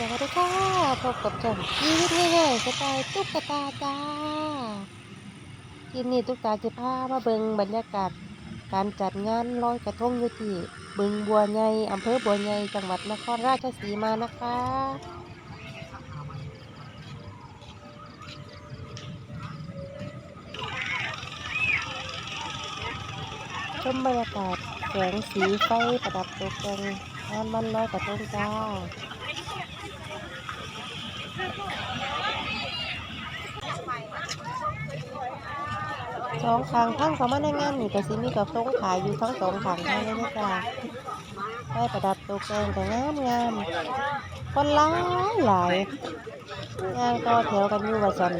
สวัสดีค่ะพบกับช่องชีวิตง่ายๆสไตล์ตุ๊กตาจ้าทีนี้ตุ๊กตาจะพามาเบิงบรรยากาศ การจัดงานลอยกระทงอยู่ที่บึงบัวใหญ่อำเภอบัวใหญ่จังหวัดนครราชสีมานะคะชมบรรยากาศแสงสีไฟประดับตกแต่งงานวันลอยกระทงจ้า สองข้างทั้งเขามาในงานนี่ก็สิมีกับทรงขายอยู่ทั้งสองข้างทางเลยนะจ๊ะได้ประดับตกแต่งแต่งามงามคนหลายหลายงานต่อแถวกันอยู่ว่าจัน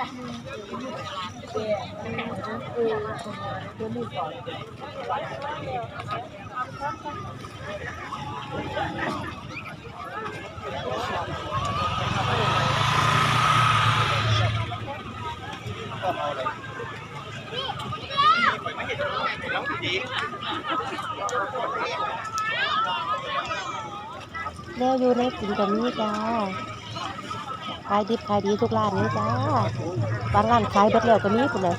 แล้วอยู่ในกินกับนี้จ้า ขายดิบขายดีทุกร้านนี้จ้าบางร้านขายเบิดแล้วก็มีคุณเลย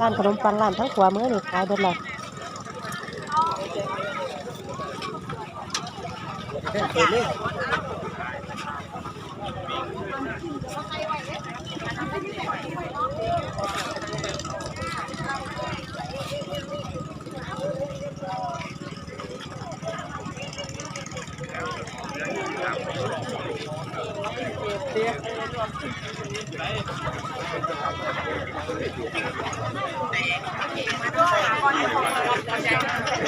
ร้านขนมปังร้านทั้งขวามือนี่ขายเบิดแล้วเ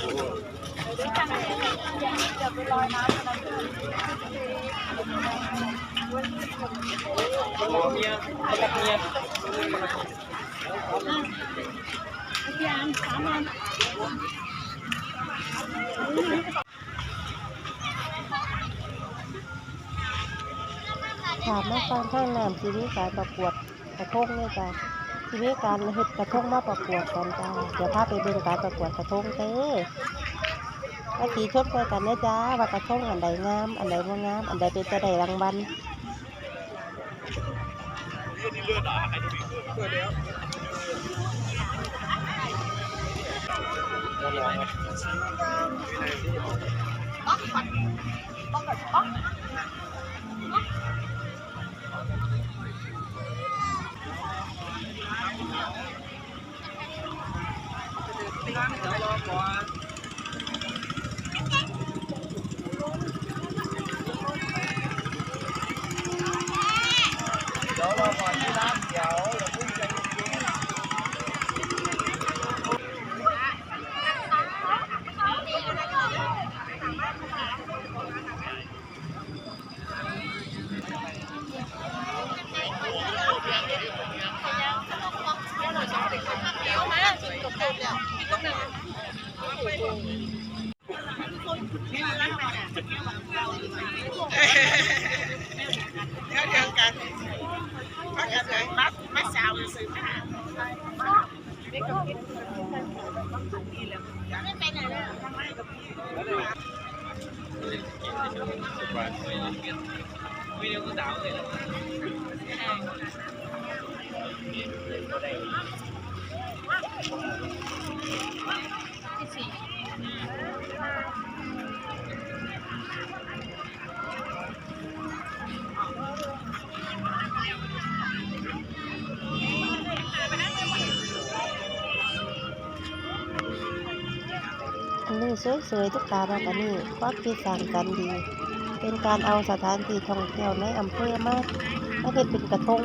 เลยกระทงกับมิจฉาเนี่ยต้นเลยพัฒนากับมิจฉาอ่านก่อนน้องหลายครับเด้อเมียกับเมียถามมาฟังข้างน้ำทีนี้การประกวดกระทงเนี่จ้ะ ทีนี้การเฮ็ดกระทงมาประกวดกันจ้าเดี๋ยวพาไปเบิ่งการประกวดกระทงเด้อว่าสีชดไปกันนะจ้าว่ากระทงอันใดงาม อันใดบ่งาม อันใดเป็นจะได้รางวัลเดี๋ยวรอก่อนที่ร้านเดี๋ยวอย่าเพิ่งใจเย็น เดี๋ยวเสวยๆทุกตามากันนี่ความคิดสร้างสรรค์ดี เป็นการเอาสถานที่ท่องเที่ยวในอำเภอมามาเฮ็ดเป็นกระทง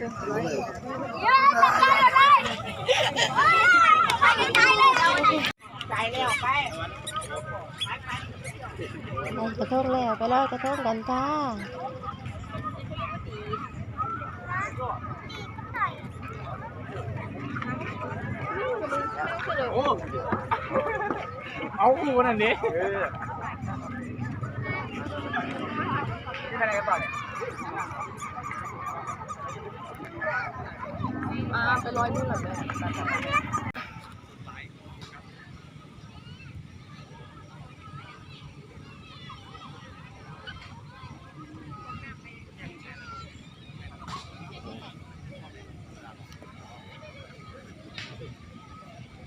กระทงแล้วไปลอยกระทงกันจ้าเอาคู่นั่นดิที่ไหนกันต่อเนี่ย อ่า ไปลอยนู่นเหรอแม่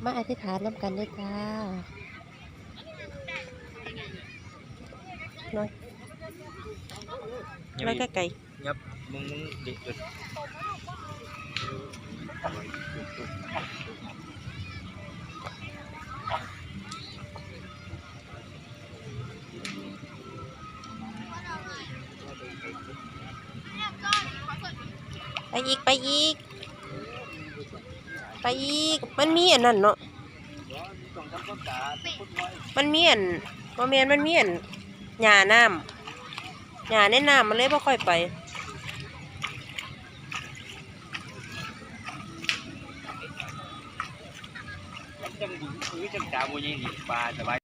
มาอธิษฐานน้ำกันด้วยจ้าน้อยน้อยไก่ยับมึงมึงเด็กเด็ อีกไปอีก ไปอีก มันมีอันนั้นเนาะมันมีอันบ่แม่นมันมีอันหญ้าน้ำหญ้าในน้ำมันเลยบ่ค่อยไปจังบุญคือจังจาบุญยังดีปลาสบาย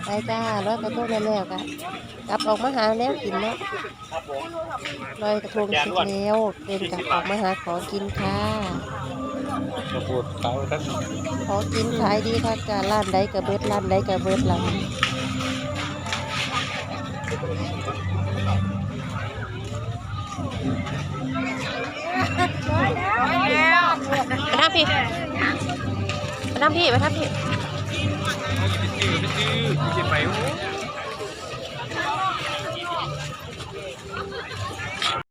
ไป จ้าลอยกระทงแล้วแล้วกะกลับออกมาหาแล้วกินเนาะครับผมลอยกระทงเสร็จแล้วเดินกลับออกมาหาของกินค่ะกระปุกเขาทั้งของกินขายดีค่ะจ้าร้านใดก็เบิดร้านใดก็เบิดร้านไปทำพี่ไปทำพี่ไปทำพี่ เขาจะ